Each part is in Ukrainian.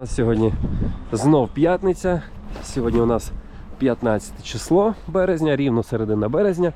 У нас Сьогодні знов п'ятниця. Сьогодні у нас 15 число березня, рівно середина березня.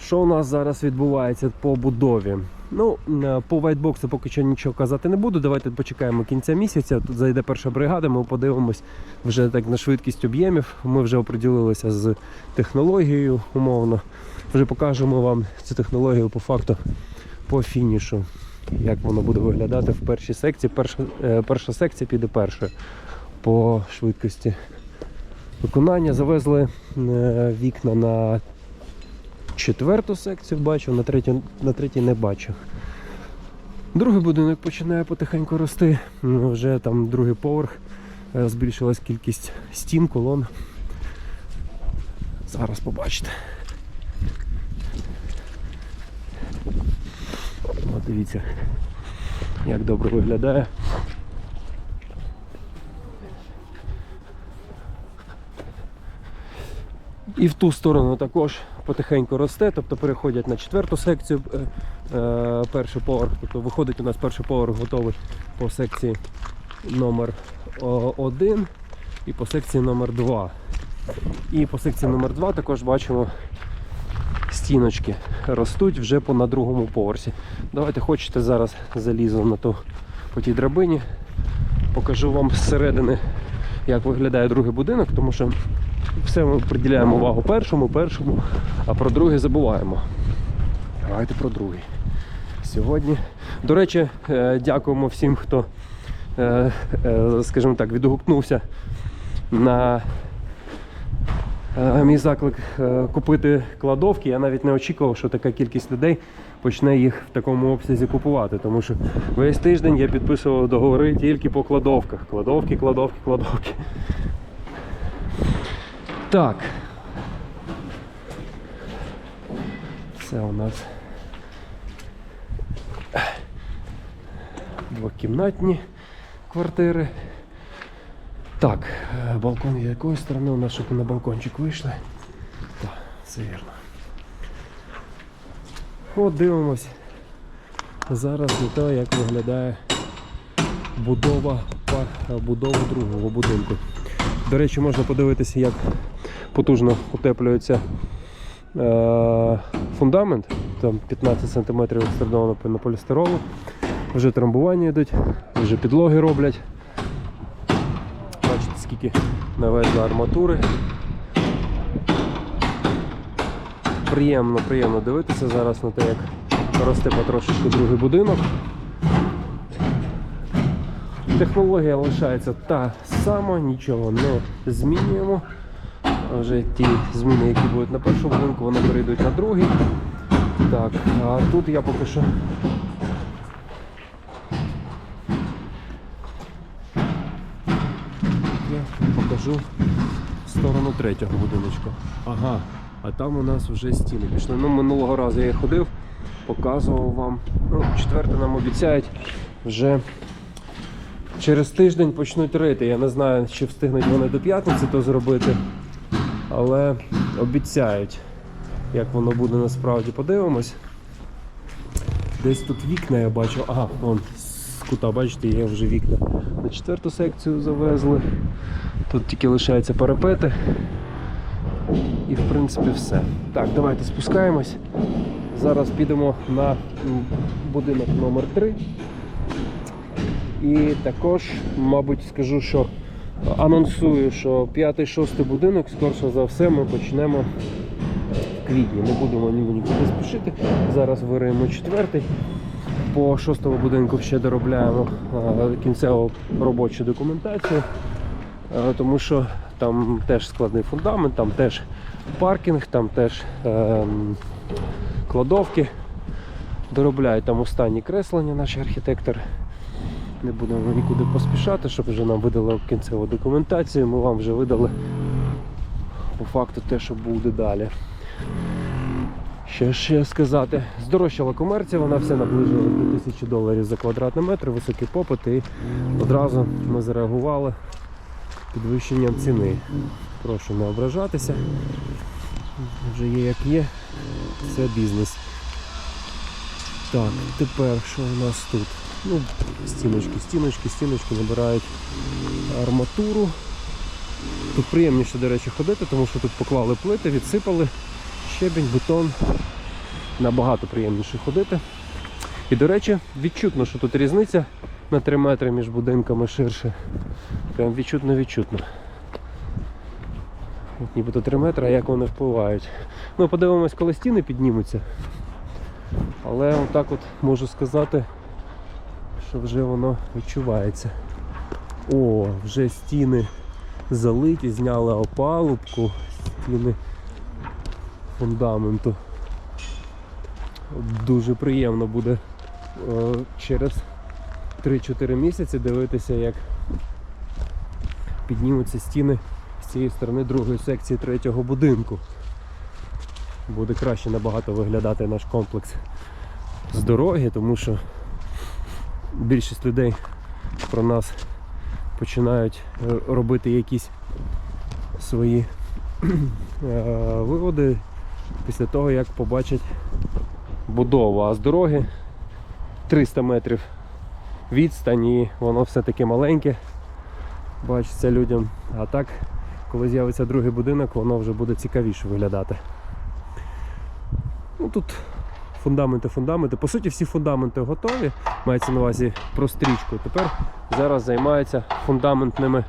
Що у нас зараз відбувається по будові? Ну, е, по вайтбоксу поки що нічого казати не буду. Давайте почекаємо кінця місяця. Тут зайде перша бригада, ми подивимось вже так на швидкість об'ємів. Ми вже оприділилися з технологією умовно. Вже покажемо вам цю технологію по факту по фінішу як воно буде виглядати в першій секції. Перша, е, перша секція піде першою по швидкості виконання. Завезли е, вікна на четверту секцію, бачу, на третю, на третій не бачу. Другий будинок починає потихеньку рости. Вже там другий поверх. е, Збільшилась кількість стін, колон. Зараз побачите. От дивіться, як добре виглядає. І в ту сторону також потихеньку росте, тобто переходять на четверту секцію е, е, перший поверх. Тобто виходить у нас перший поверх готовий по секції номер 1 і по секції номер 2. І по секції номер 2 також бачимо стіночки ростуть вже по на другому поверсі. Давайте хочете зараз залізу на ту по тій драбині. Покажу вам зсередини, як виглядає другий будинок, тому що все ми приділяємо увагу першому, першому, а про другий забуваємо. Давайте про другий. Сьогодні. До речі, е, дякуємо всім, хто, е, е, скажімо так, відгукнувся на Мій заклик е, купити кладовки. Я навіть не очікував, що така кількість людей почне їх в такому обсязі купувати. Тому що весь тиждень я підписував договори тільки по кладовках. Кладовки, кладовки, кладовки. Так. Це у нас двокімнатні квартири. Так, е, балкон з якої сторони у нас, щоб на балкончик вийшли. Так, все вірно. От дивимось зараз на те, як виглядає будова, будова другого будинку. До речі, можна подивитися, як потужно утеплюється е, фундамент. Там 15 см екстрадовано пенополістиролу. Вже трамбування йдуть, вже підлоги роблять. Скільки навезли арматури. Приємно, приємно дивитися зараз на те, як росте потрошечку другий будинок. Технологія лишається та сама, нічого не змінюємо. Вже ті зміни, які будуть на першому будинку, вони перейдуть на другий. Так, а тут я поки що я покажу сторону третього будиночка. Ага, а там у нас вже стіни пішли. Ну, минулого разу я ходив, показував вам. Ну, четверте нам обіцяють вже через тиждень почнуть рити. Я не знаю, чи встигнуть вони до п'ятниці то зробити, але обіцяють, як воно буде насправді, подивимось. Десь тут вікна я бачу. Ага, вон з кута, бачите, є вже вікна. На четверту секцію завезли. Тут тільки лишаються парапети. І в принципі все. Так, давайте спускаємось. Зараз підемо на будинок номер 3 І також, мабуть, скажу, що анонсую, що 5-6 будинок, скорше за все, ми почнемо в квітні. Не будемо нікуди спішити. Зараз вириємо четвертий. По шостому будинку ще доробляємо е, кінцеву робочу документацію, тому що там теж складний фундамент, там теж паркінг, там теж ем, кладовки. Доробляють там останні креслення наші архітектори. Не будемо нікуди поспішати, щоб вже нам видали кінцеву документацію. Ми вам вже видали по факту те, що буде далі. Що ще сказати? Здорожчала комерція, вона все наближила до 1000 доларів за квадратний метр, високий попит, і одразу ми зареагували підвищенням ціни. Прошу не ображатися. Вже є як є, це бізнес. Так, тепер що у нас тут? Ну, стіночки, стіночки, стіночки набирають арматуру. Тут приємніше, до речі, ходити, тому що тут поклали плити, відсипали щебінь, бетон. Набагато приємніше ходити. І, до речі, відчутно, що тут різниця на 3 метри між будинками ширше. Прям відчутно відчутно. От нібито 3 метри, а як вони впливають. Ну, подивимось, коли стіни піднімуться. Але отак от можу сказати, що вже воно відчувається. О, вже стіни залиті, зняли опалубку, стіни фундаменту. Дуже приємно буде е, через 3-4 місяці дивитися, як піднімуться стіни з цієї сторони другої секції третього будинку. Буде краще набагато виглядати наш комплекс з дороги, тому що більшість людей про нас починають робити якісь свої е, виводи після того, як побачать будову. А з дороги 300 метрів відстань і воно все таки маленьке. Бачиться людям. А так, коли з'явиться другий будинок, воно вже буде цікавіше виглядати. Ну тут фундаменти, фундаменти. По суті, всі фундаменти готові. Мається на увазі про стрічку. Тепер зараз займаються фундаментними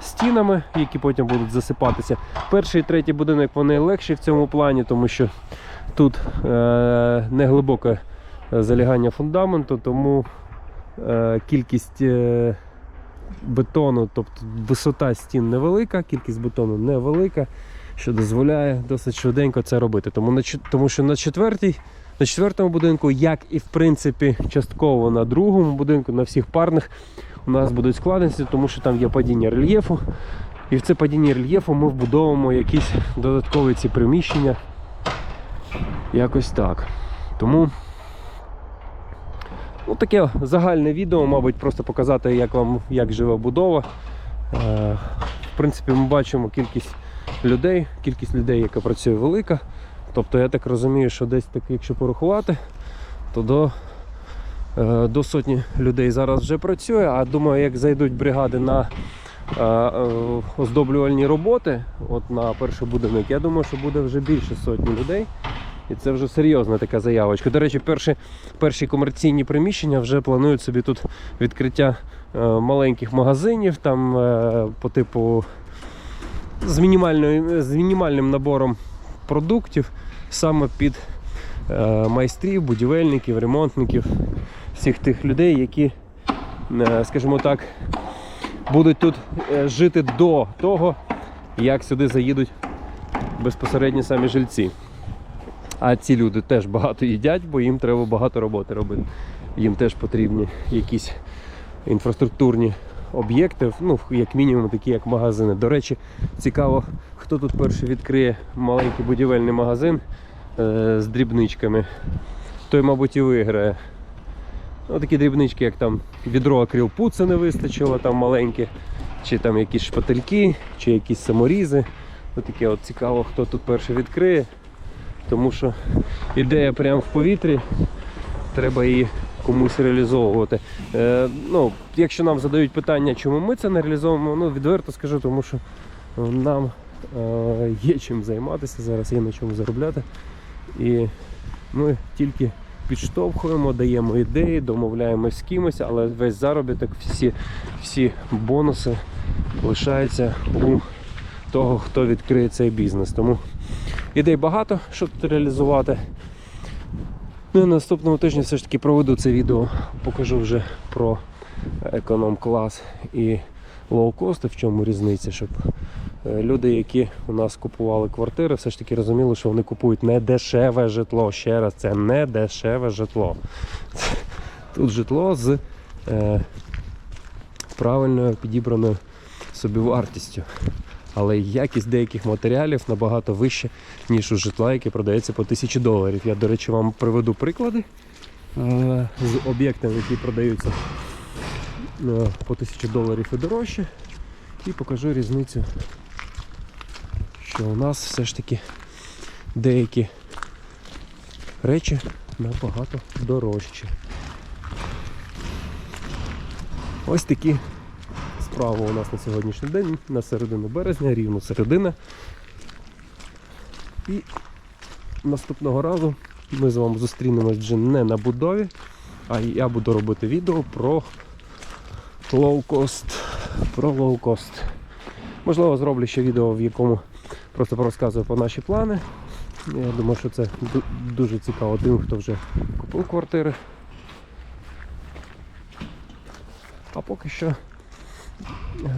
стінами, які потім будуть засипатися. Перший і третій будинок вони легші в цьому плані, тому що тут е- не глибоке залягання фундаменту, тому кількість е- бетону, тобто висота стін невелика, кількість бетону невелика, що дозволяє досить швиденько це робити. Тому, тому що на четвертій на четвертому будинку, як і в принципі частково на другому будинку, на всіх парних, у нас будуть складності, тому що там є падіння рельєфу. І в це падіння рельєфу ми вбудовуємо якісь додаткові ці приміщення. Якось так. Тому ну, таке загальне відео, мабуть, просто показати, як вам як живе будова. Е, в принципі, ми бачимо кількість людей, кількість людей, яка працює велика. Тобто я так розумію, що десь так, якщо порахувати, то до, е, до сотні людей зараз вже працює. А думаю, як зайдуть бригади на е, оздоблювальні роботи, от на перший будинок, я думаю, що буде вже більше сотні людей. І це вже серйозна така заявочка. До речі, перші, перші комерційні приміщення вже планують собі тут відкриття е, маленьких магазинів, там е, по типу з, з мінімальним набором продуктів саме під е, майстрів, будівельників, ремонтників, всіх тих людей, які, скажімо так, будуть тут жити до того, як сюди заїдуть безпосередньо самі жильці. А ці люди теж багато їдять, бо їм треба багато роботи робити. Їм теж потрібні якісь інфраструктурні об'єкти, ну, як мінімум, такі як магазини. До речі, цікаво, хто тут перший відкриє маленький будівельний магазин е, з дрібничками, той, мабуть, і виграє. Ну, такі дрібнички, як там відро акрилпуца не вистачило, там маленьке, чи там якісь шпательки, чи якісь саморізи. Ось таке от цікаво, хто тут перший відкриє. Тому що ідея прямо в повітрі, треба її комусь реалізовувати. Е, ну, якщо нам задають питання, чому ми це не реалізовуємо, ну відверто скажу, тому що нам е, є чим займатися зараз, є на чому заробляти. І ми тільки підштовхуємо, даємо ідеї, домовляємось з кимось, але весь заробіток, всі, всі бонуси лишаються у того, хто відкриє цей бізнес. Тому ідей багато, щоб тут реалізувати. Ну і на наступному все ж таки проведу це відео, покажу вже про економ-клас і лоукост, в чому різниця, щоб е, люди, які у нас купували квартири, все ж таки розуміли, що вони купують не дешеве житло. Ще раз, це не дешеве житло. Тут житло з е, правильною підібраною собівартістю. Але якість деяких матеріалів набагато вища, ніж у житла, яке продається по 1000 доларів. Я, до речі, вам приведу приклади е, з об'єктами, які продаються е, по 1000 доларів і дорожче. І покажу різницю, що у нас все ж таки деякі речі набагато дорожчі. Ось такі справи у нас на сьогоднішній день, на середину березня, рівно середина. І наступного разу ми з вами зустрінемось вже не на будові, а я буду робити відео про лоукост. Про лоукост. Можливо, зроблю ще відео, в якому просто розказую про наші плани. Я думаю, що це дуже цікаво тим, хто вже купив квартири. А поки що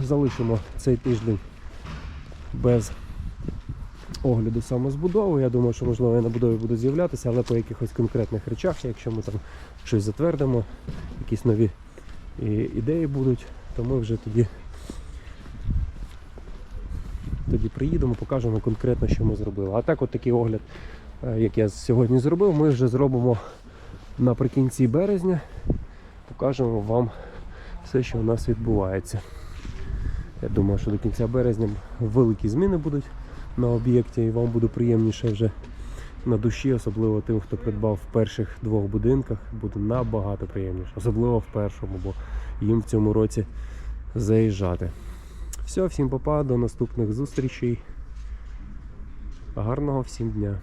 залишимо цей тиждень без огляду саме збудови. Я думаю, що можливо я на будові буду з'являтися, але по якихось конкретних речах, якщо ми там щось затвердимо, якісь нові ідеї будуть, то ми вже тоді, тоді приїдемо, покажемо конкретно, що ми зробили. А так, от такий огляд, е, як я сьогодні зробив, ми вже зробимо наприкінці березня. Покажемо вам все, що у нас відбувається. Я думаю, що до кінця березня великі зміни будуть на об'єкті і вам буде приємніше вже на душі, особливо тим, хто придбав в перших двох будинках, буде набагато приємніше, особливо в першому, бо їм в цьому році заїжджати. Все, всім папа, до наступних зустрічей. Гарного всім дня!